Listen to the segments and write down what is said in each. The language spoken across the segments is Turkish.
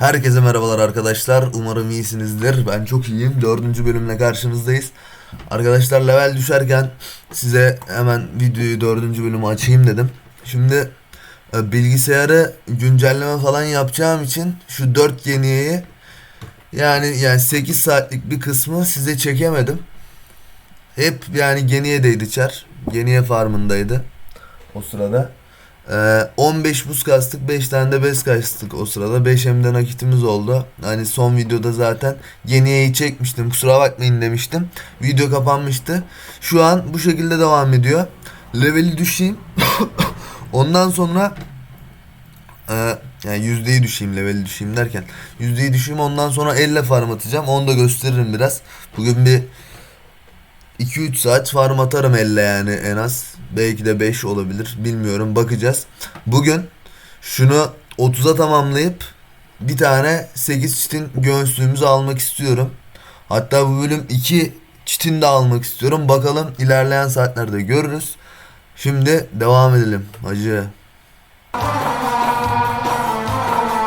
Herkese merhabalar arkadaşlar. Umarım iyisinizdir. Ben çok iyiyim. Dördüncü bölümle karşınızdayız. Arkadaşlar level düşerken size hemen videoyu dördüncü bölümü açayım dedim. Şimdi e, bilgisayarı güncelleme falan yapacağım için şu 4 yeniyeyi yani yani 8 saatlik bir kısmı size çekemedim. Hep yani Geniye'deydi çar. Geniye farmındaydı o sırada. Ee, 15 buz kastık 5 tane de bez kastık o sırada. 5 hemden nakitimiz oldu. Hani son videoda zaten Geniye'yi çekmiştim. Kusura bakmayın demiştim. Video kapanmıştı. Şu an bu şekilde devam ediyor. Leveli düşeyim. Ondan sonra e, yani yüzdeyi düşeyim leveli düşeyim derken. Yüzdeyi düşeyim ondan sonra elle farm atacağım. Onu da gösteririm biraz. Bugün bir 2-3 saat farm atarım elle yani en az. Belki de 5 olabilir. Bilmiyorum. Bakacağız. Bugün şunu 30'a tamamlayıp bir tane 8 çitin göğüslüğümüzü almak istiyorum. Hatta bu bölüm 2 çitin de almak istiyorum. Bakalım ilerleyen saatlerde görürüz. Şimdi devam edelim. Hacı.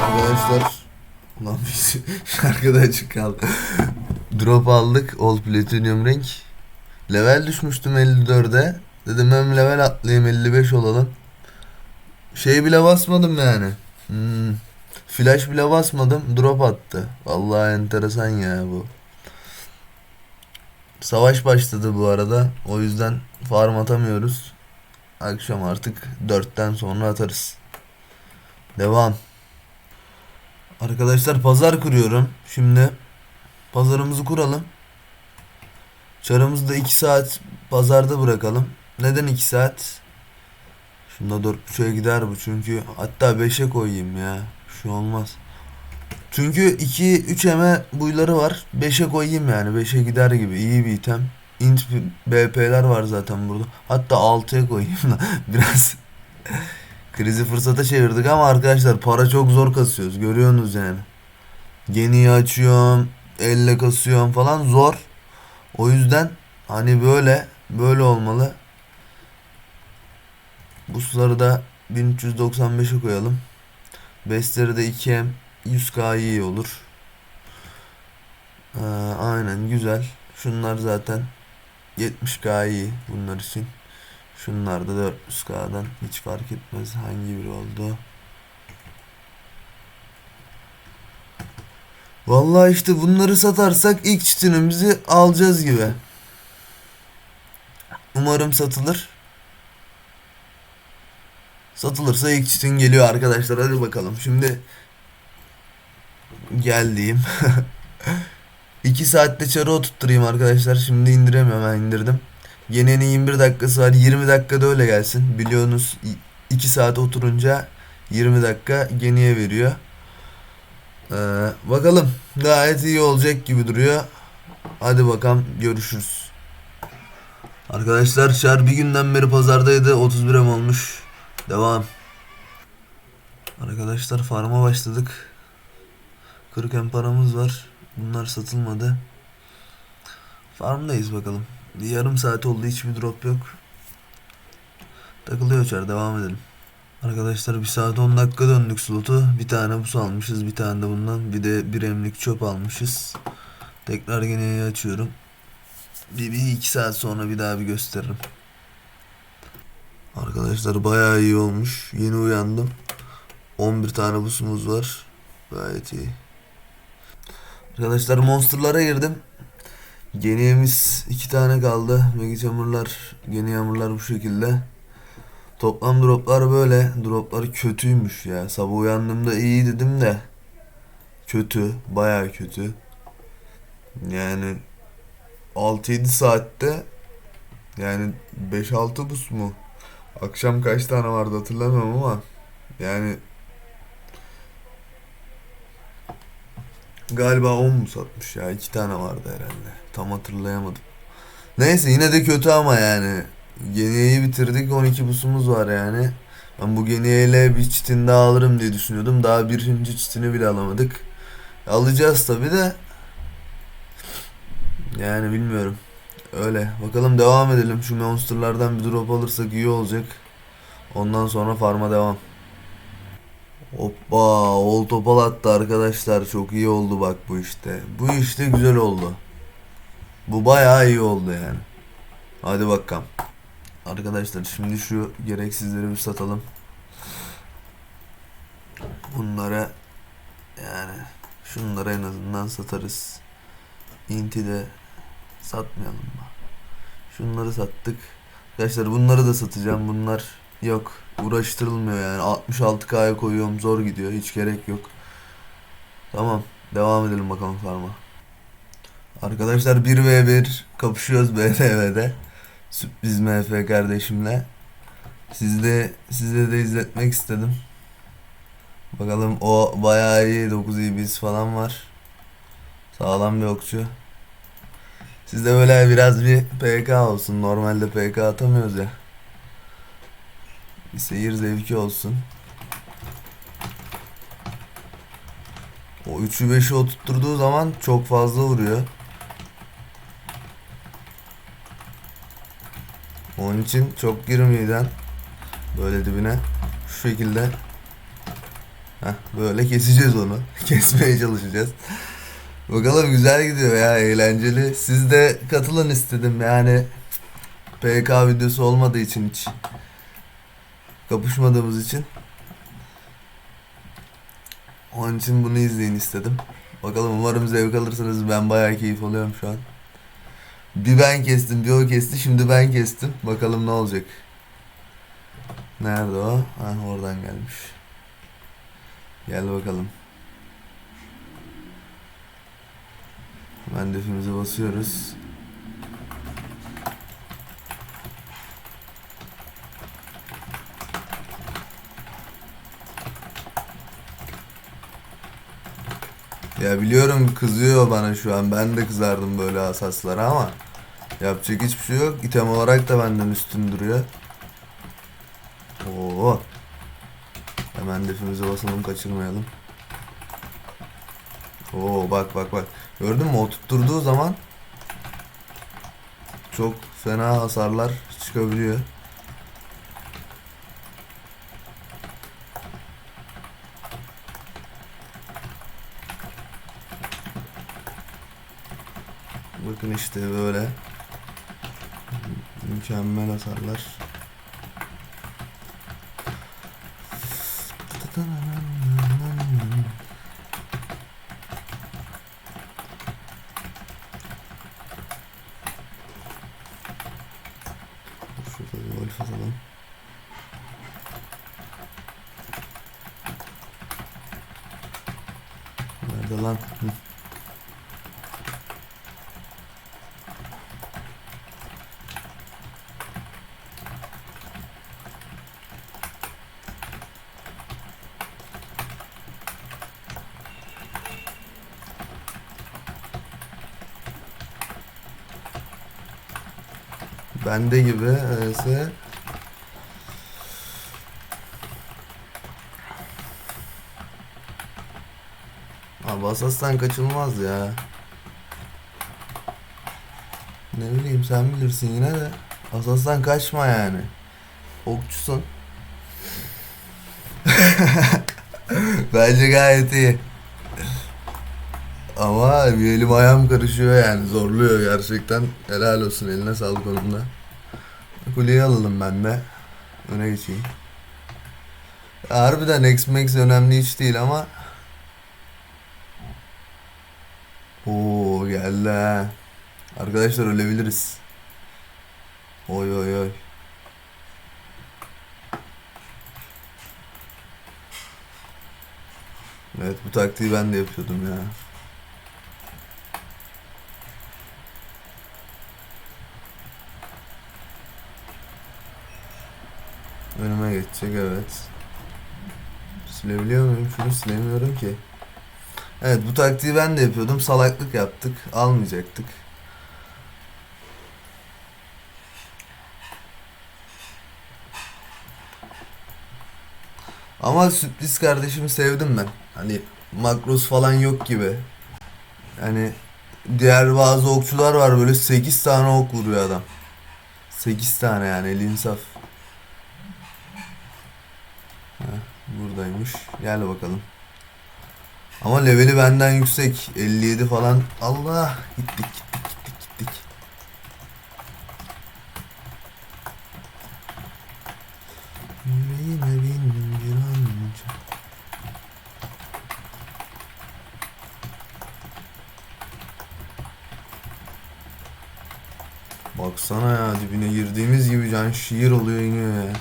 Arkadaşlar Ulan biz şarkıda açık kaldı. Drop aldık. Old Platinum Ring. Level düşmüştüm 54'e. Dedim hem level atlayayım 55 olalım. Şey bile basmadım yani. Hmm. Flash bile basmadım. Drop attı. Vallahi enteresan ya bu. Savaş başladı bu arada. O yüzden farm atamıyoruz. Akşam artık 4'ten sonra atarız. Devam. Arkadaşlar pazar kuruyorum. Şimdi pazarımızı kuralım. Çarımızı da 2 saat pazarda bırakalım. Neden 2 saat? Şunda 4.5'a gider bu çünkü hatta 5'e koyayım ya. Şu olmaz. Çünkü 2 3 eme buyları var. 5'e koyayım yani. 5'e gider gibi. iyi bir item. Int BP'ler var zaten burada. Hatta 6'ya koyayım da biraz krizi fırsata çevirdik ama arkadaşlar para çok zor kasıyoruz. Görüyorsunuz yani. Geniyi açıyorum, elle kasıyorum falan zor. O yüzden hani böyle böyle olmalı. Busları da 1395'e koyalım. Bestleri de 2M 100k iyi olur. Ee, aynen güzel. Şunlar zaten 70k iyi bunlar için. Şunlar da 400k'dan hiç fark etmez hangi biri oldu. Vallahi işte bunları satarsak ilk çitinimizi alacağız gibi. Umarım satılır. Satılırsa ilk çitin geliyor arkadaşlar. Hadi bakalım. Şimdi geldiğim. 2 saatte çarı oturtturayım arkadaşlar. Şimdi indiremiyorum. Ben indirdim. Yenenin 21 dakikası var. 20 dakikada öyle gelsin. Biliyorsunuz 2 saat oturunca 20 dakika geniye veriyor. Ee, bakalım gayet iyi olacak gibi duruyor. Hadi bakalım görüşürüz. Arkadaşlar Şar bir günden beri pazardaydı 31 em olmuş. Devam. Arkadaşlar farma başladık. 40 em paramız var. Bunlar satılmadı. Farmdayız bakalım. Yarım saat oldu hiçbir drop yok. Takılıyor Şar devam edelim. Arkadaşlar bir saat 10 dakika döndük slotu. Bir tane buz almışız. Bir tane de bundan. Bir de bir emlik çöp almışız. Tekrar gene açıyorum. Bir, bir iki saat sonra bir daha bir gösteririm. Arkadaşlar bayağı iyi olmuş. Yeni uyandım. 11 tane busumuz var. Gayet iyi. Arkadaşlar monsterlara girdim. Geniyemiz iki tane kaldı. Mega hamurlar, geni hamurlar bu şekilde. Toplam droplar böyle. Droplar kötüymüş ya. Sabah uyandığımda iyi dedim de. Kötü. Baya kötü. Yani 6-7 saatte yani 5-6 bus mu? Akşam kaç tane vardı hatırlamıyorum ama yani galiba 10 mu satmış ya? 2 tane vardı herhalde. Tam hatırlayamadım. Neyse yine de kötü ama yani. Geniye'yi bitirdik 12 busumuz var yani. Ben bu Geniye ile bir çitin daha alırım diye düşünüyordum. Daha birinci çitini bile alamadık. Alacağız tabi de. Yani bilmiyorum. Öyle. Bakalım devam edelim. Şu monsterlardan bir drop alırsak iyi olacak. Ondan sonra farma devam. Hoppa, ol topal attı arkadaşlar. Çok iyi oldu bak bu işte. Bu işte güzel oldu. Bu bayağı iyi oldu yani. Hadi bakalım. Arkadaşlar şimdi şu gereksizleri bir satalım. Bunlara yani şunları en azından satarız. Inti de satmayalım mı? Şunları sattık. Arkadaşlar bunları da satacağım. Bunlar yok. Uğraştırılmıyor yani. 66K'ya koyuyorum. Zor gidiyor. Hiç gerek yok. Tamam. Devam edelim bakalım farma. Arkadaşlar 1v1 kapışıyoruz BTV'de. Sürpriz MF kardeşimle. Sizde size de izletmek istedim. Bakalım o bayağı iyi 9 iyi biz falan var. Sağlam bir okçu. Sizde böyle biraz bir PK olsun. Normalde PK atamıyoruz ya. Bir seyir zevki olsun. O 3'ü 5'i oturtturduğu zaman çok fazla vuruyor. Onun için çok girmeyeden böyle dibine şu şekilde Heh, böyle keseceğiz onu. Kesmeye çalışacağız. Bakalım güzel gidiyor ya eğlenceli. Siz de katılın istedim yani PK videosu olmadığı için hiç kapışmadığımız için. Onun için bunu izleyin istedim. Bakalım umarım zevk alırsınız. Ben bayağı keyif alıyorum şu an. Bir ben kestim, bir o kesti. Şimdi ben kestim. Bakalım ne olacak. Nerede o? Ha oradan gelmiş. Gel bakalım. Hemen defimize basıyoruz. Ya biliyorum kızıyor bana şu an. Ben de kızardım böyle asaslara ama yapacak hiçbir şey yok. İtem olarak da benden üstün duruyor. Oo. Hemen defimize basalım kaçırmayalım. Oo bak bak bak. Gördün mü o tutturduğu zaman çok fena hasarlar çıkabiliyor. Bakın işte böyle mükemmel hasarlar. Şurada bir golf atalım. Nerede lan? Hı. Bende gibi öyleyse. Abi Asas'tan kaçılmaz ya. Ne bileyim sen bilirsin yine de. Asas'tan kaçma yani. Okçusun. Bence gayet iyi. Ama bir elim ayağım karışıyor yani zorluyor gerçekten. Helal olsun eline sağlık onun da. Kuleyi alalım ben de. Öne geçeyim. Harbiden X-Max önemli hiç değil ama. Oo geldi. Arkadaşlar ölebiliriz. Oy oy oy. Evet bu taktiği ben de yapıyordum ya. Önüme geçecek evet. Silebiliyor muyum? Şunu silemiyorum ki. Evet bu taktiği ben de yapıyordum. Salaklık yaptık. Almayacaktık. Ama sürpriz kardeşimi sevdim ben. Hani makros falan yok gibi. Yani diğer bazı okçular var böyle 8 tane ok vuruyor adam. 8 tane yani el insaf. Buradaymış. Gel bakalım. Ama leveli benden yüksek. 57 falan. Allah. Gittik gittik gittik gittik. Baksana ya dibine girdiğimiz gibi can şiir oluyor iniyor ya.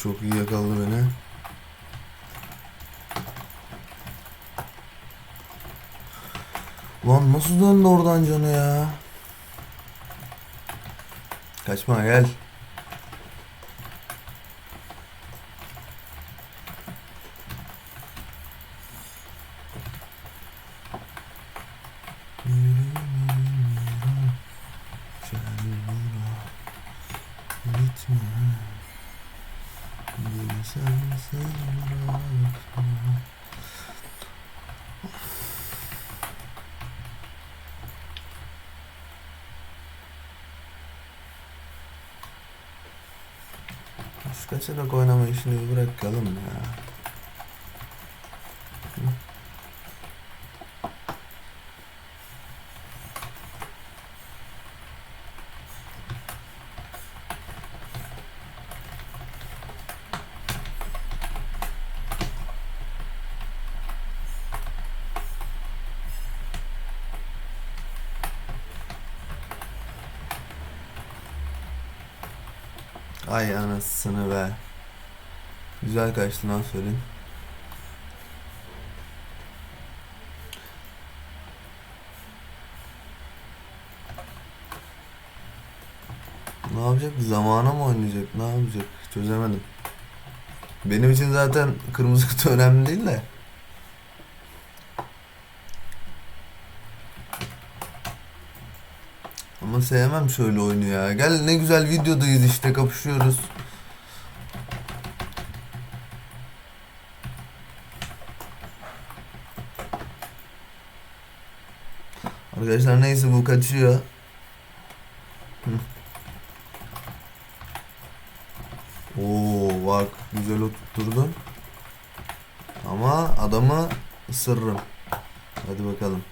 Çok iyi yakaladı beni. Lan nasıl döndü oradan canı ya? Kaçma gel. Kaçarak oynama işini bırakalım ya. Ay anasını be. Güzel kaçtın aferin. Ne yapacak? Zamana mı oynayacak? Ne yapacak? Çözemedim. Benim için zaten kırmızı kutu önemli değil de. Ama sevmem şöyle oyunu ya. Gel ne güzel videodayız işte kapışıyoruz. Arkadaşlar neyse bu kaçıyor. Oo bak güzel oturtturdun. Ama adamı ısırırım. Hadi bakalım.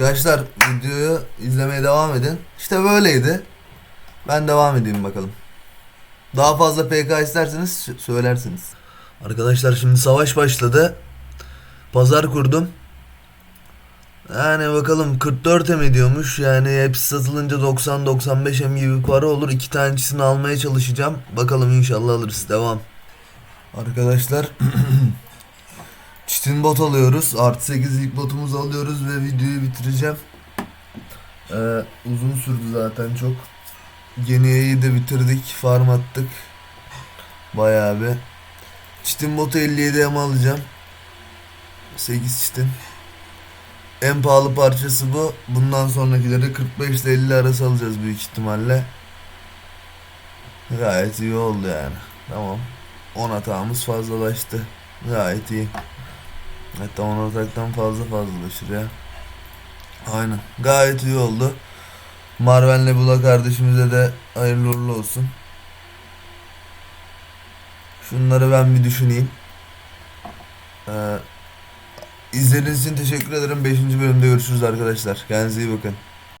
Arkadaşlar videoyu izlemeye devam edin. İşte böyleydi. Ben devam edeyim bakalım. Daha fazla PK isterseniz söylersiniz. Arkadaşlar şimdi savaş başladı. Pazar kurdum. Yani bakalım 44 em ediyormuş. Yani hepsi satılınca 90-95 em gibi para olur. İki tanesini almaya çalışacağım. Bakalım inşallah alırız. Devam. Arkadaşlar Çitin bot alıyoruz. Artı 8 ilk botumuzu alıyoruz ve videoyu bitireceğim. Ee, uzun sürdü zaten çok. Geniye'yi de bitirdik. Farm attık. Bayağı bir. Çitin botu 57 em alacağım. 8 çitin. En pahalı parçası bu. Bundan sonrakileri 45 ile 50 arası alacağız büyük ihtimalle. Gayet iyi oldu yani. Tamam. 10 hatamız fazlalaştı. Gayet iyi. Hatta 10 ataktan fazla fazlalaşır ya. Aynen. Gayet iyi oldu. Marvel Nebula kardeşimize de hayırlı uğurlu olsun. Şunları ben bir düşüneyim. Ee, izlediğiniz için teşekkür ederim. 5. bölümde görüşürüz arkadaşlar. Kendinize iyi bakın.